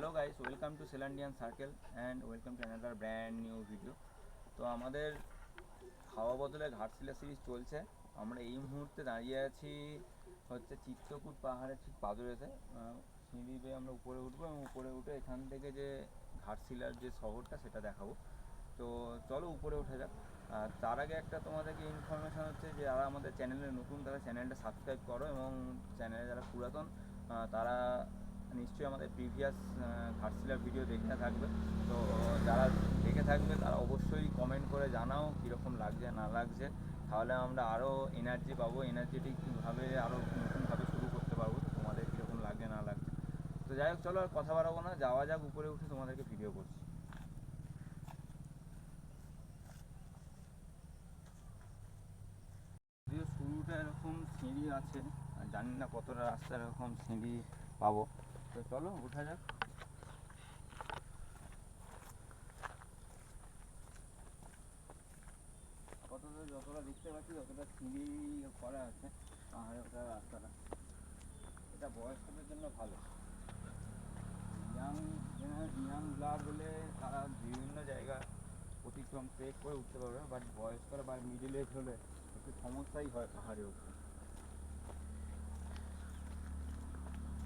Hello guys welcome to সেলান্ডিয়ান circle and welcome to another brand new video তো আমাদের খাওয়া বদলে ঘাটশিলা সিরিজ চলছে। আমরা এই মুহূর্তে দাঁড়িয়ে আছি হচ্ছে চিত্রকূট পাহাড়ের ঠিক পাদরেতে সিঁড়ি বেয়ে আমরা উপরে উঠবো এবং উপরে উঠে এখান থেকে যে ঘাটশিলার যে শহরটা সেটা দেখাবো। তো চলো উপরে উঠে যাক। আর তার আগে একটা তোমাদেরকে ইনফরমেশান হচ্ছে যে যারা আমাদের চ্যানেলে নতুন তারা চ্যানেলটা সাবস্ক্রাইব করো এবং চ্যানেলে যারা পুরাতন তারা নিশ্চয়ই আমাদের প্রিভিয়াস ঘাটশিলার ভিডিও দেখে থাকবে। তো যারা দেখে থাকবে, তারা অবশ্যই কমেন্ট করে জানাও কীরকম লাগছে, না লাগছে। তাহলে আমরা আরও এনার্জি পাবো এনার্জেটিকভাবে আরও নতুনভাবে শুরু করতে পারব, তো তোমাদের কীরকম লাগছে, না লাগছে। তো যাই হোক, চলো আর কথা বাড়াবো না। যাওয়া যাক, উপরে উঠে তোমাদেরকে ভিডিও করছি। যদিও শুরুটা এরকম সিঁড়ি আছে জানি না কতটা রাস্তা এরকম সিঁড়ি পাবো। তো চলো, উঠা যাক। আপাতত যতটা দেখতে পাচ্ছি, ততটা সিঁড়ি করা আছে পাহাড়ে ওঠার রাস্তাটা। এটা বয়স্কদের জন্য ভালো। ইয়াং ইয়াং ব্লাড হলে তারা বিভিন্ন জায়গা অতিক্রম ট্রেক করে উঠতে পারবে, বাট বয়স্করা বা মিডিল এজ হলে একটু সমস্যাই হয় পাহাড়ে উঠতে।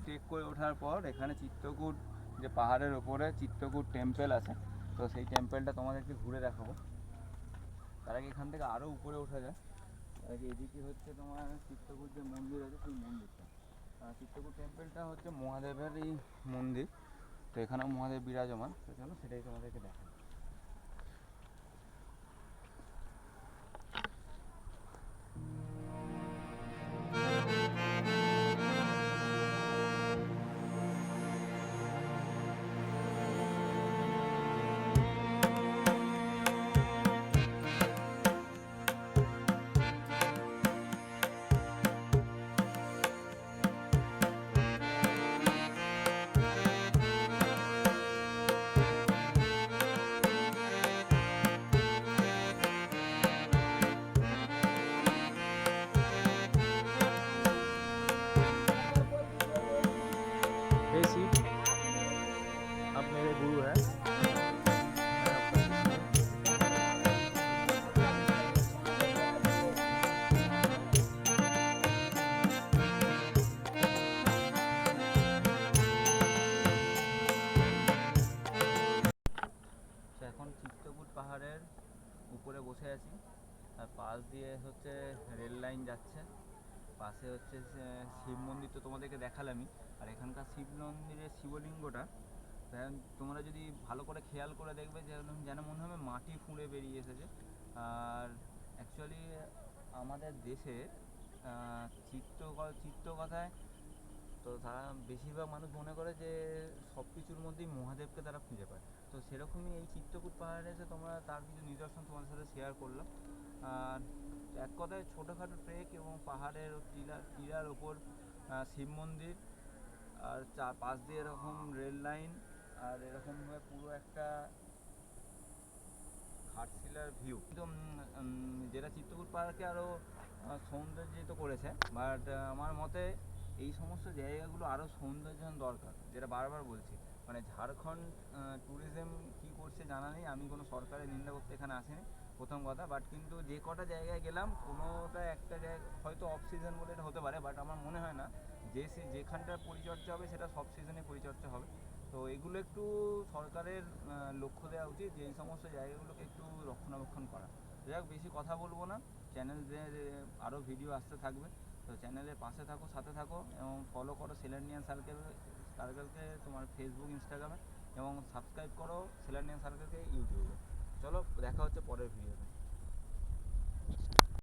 ট্রেক করে ওঠার পর এখানে চিত্রকূট, যে পাহাড়ের ওপরে চিত্রকূট টেম্পল আছে, তো সেই টেম্পলটা তোমাদেরকে ঘুরে দেখাবো। তার আগে এখান থেকে আরও উপরে ওঠা যায় তার আগে এদিকে হচ্ছে তোমার চিত্রকূট যে মন্দির আছে, সেই মন্দিরটা। চিত্রকূট টেম্পলটা হচ্ছে মহাদেবেরই মন্দির। তো এখানেও মহাদেব বিরাজমান। তো চলো সেটাই তোমাদেরকে দেখাই। আছি। আর পাশ দিয়ে হচ্ছে রেল লাইন যাচ্ছে। পাশে হচ্ছে শিব মন্দির তো তোমাদেরকে দেখালামই। আর এখানকার শিব মন্দিরের শিবলিঙ্গটা তোমরা যদি ভালো করে খেয়াল করে দেখবে যেন মনে হবে মাটি ফুঁড়ে বেরিয়ে এসেছে। আর অ্যাকচুয়ালি আমাদের দেশে চিত্রকথায় তো তারা বেশিরভাগ মানুষ মনে করে যে সব কিছুর মধ্যেই মহাদেবকে তারা খুঁজে পায়। তো সেরকমই এই চিত্রকূট পাহাড়ে এসে তোমরা তার কিছু নিদর্শন তোমাদের সাথে শেয়ার করলাম। আর এক কথায় ছোটোখাটো ট্রেক এবং পাহাড়ের টিলার টিলার ওপর শিব মন্দির, আর চার পাশ দিয়ে এরকম রেল লাইন আর এরকমভাবে পুরো একটা ঘাটশিলার ভিউ একদম যেটা চিত্রকূট পাহাড়কে আরও সৌন্দর্যিত করেছে বাট আমার মতে এই সমস্ত জায়গাগুলো আরও সৌন্দর্যায়ন দরকার, যেটা বারবার বলছি। মানে ঝাড়খণ্ড ট্যুরিজম কী করছে জানা নেই, আমি কোনো সরকারের নিন্দা করতে এখানে আসিনি, প্রথম কথা। বাট কিন্তু যে কটা জায়গায় গেলাম, কোনোটা একটা জায়গা, হয়তো অফ সিজন বলে এটা হতে পারে বাট আমার মনে হয় না, যে যেখানটার পরিচর্যা হবে, সেটা সব সিজনে পরিচর্যা হবে। তো এগুলো একটু সরকারের লক্ষ্য দেওয়া উচিত যে এই সমস্ত জায়গাগুলোকে একটু রক্ষণাবেক্ষণ করা। যাই হোক, বেশি কথা বলব না। চ্যানেল আরও ভিডিও আসতে থাকবে। তো চ্যানেলের পাশে থাকো, সাথে থাকো এবং ফলো করো সিলেন্ডিয়ান সার্কেল সার্কেলকে তোমার ফেসবুক ইনস্টাগ্রামে এবং সাবস্ক্রাইব করো সিলেন্ডিয়ান সার্কেলকে ইউটিউবে চলো, দেখা হচ্ছে পরের ভিডিওতে